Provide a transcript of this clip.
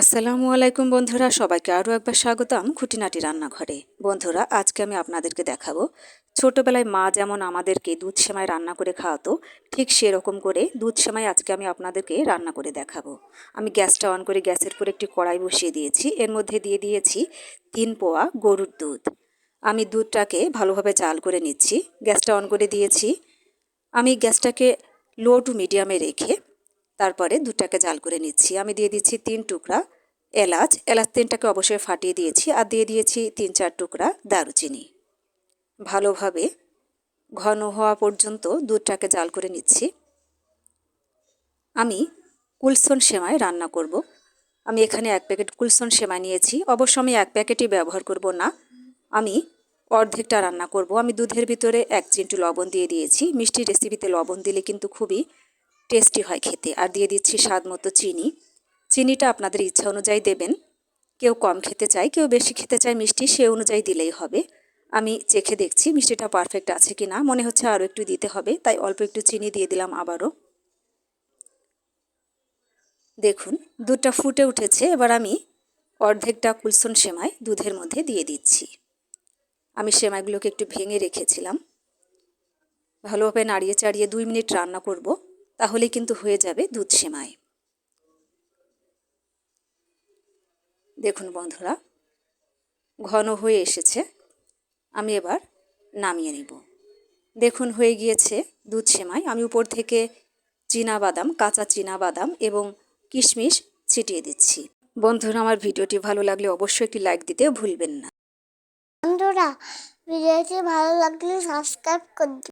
আসসালামু আলাইকুম বন্ধুরা, সবাইকে আরও একবার স্বাগতম খুঁটিনাটি রান্নাঘরে। বন্ধুরা, আজকে আমি আপনাদেরকে দেখাবো, ছোটোবেলায় মা যেমন আমাদেরকে দুধ সেমাই রান্না করে খাওয়াতো, ঠিক সেরকম করে দুধ সেমাই আজকে আমি আপনাদেরকে রান্না করে দেখাবো। আমি গ্যাসটা অন করে গ্যাসের উপর একটি কড়াই বসিয়ে দিয়েছি, এর মধ্যে দিয়ে দিয়েছি তিন পোয়া গরুর দুধ। আমি দুধটাকে ভালোভাবে জাল করে নিচ্ছি, গ্যাসটা অন করে দিয়েছি। আমি গ্যাসটাকে লো টু মিডিয়ামে রেখে তারপরে দুধটাকে জাল করে নিচ্ছি। আমি দিয়ে দিচ্ছি তিন টুকরা এলাচ। এলাচ তিনটাকে অবশ্যই ফাটিয়ে দিয়েছি আর দিয়ে দিয়েছি তিন চার টুকরা দারুচিনি। ভালোভাবে ঘন হওয়া পর্যন্ত দুধটাকে জাল করে নিচ্ছি। আমি কুলসন সেমাই রান্না করব। আমি এখানে এক প্যাকেট কুলসন সেমাই নিয়েছি। অবশ্য আমি এক প্যাকেটই ব্যবহার করব না। আমি অর্ধেকটা রান্না করব। আমি দুধের ভিতরে এক চিমটি লবণ দিয়ে দিয়েছি। মিষ্টি রেসিপিতে লবণ দিলে কিন্তু খুবই টেস্টি হয় খেতে। আর দিয়ে দিচ্ছি স্বাদ মতো চিনি। চিনিটা আপনাদের ইচ্ছা অনুযায়ী দেবেন। কেউ কম খেতে চায়, কেউ বেশি খেতে চায় মিষ্টি, সে অনুযায়ী দিলেই হবে। আমি চেখে দেখছি মিষ্টিটা পারফেক্ট আছে কি না মনে হচ্ছে আরও একটু দিতে হবে, তাই অল্প একটু চিনি দিয়ে দিলাম আবারও। দেখুন, দুধটা ফুটে উঠেছে। এবার আমি অর্ধেকটা কুলসন সেমাই দুধের মধ্যে দিয়ে দিচ্ছি। আমি সেমাইগুলোকে একটু ভেঙে রেখেছিলাম। ভালোভাবে নাড়িয়ে চাড়িয়ে দুই মিনিট রান্না করব। তাহলে কিন্তু হয়ে যাবে দুধ সেমাই। দেখুন বন্ধুরা, ঘন হয়ে এসেছে। আমি এবার নামিয়ে নিব। দেখুন হয়ে গিয়েছে দুধ সেমাই। আমি উপর থেকে বাদাম কাঁচা বাদাম এবং কিশমিশ ছিটিয়ে দিচ্ছি। বন্ধুরা, আমার ভিডিওটি ভালো লাগলে অবশ্যই একটি লাইক দিতে ভুলবেন না। বন্ধুরা, ভিডিওটি ভালো লাগলে সাবস্ক্রাইব করে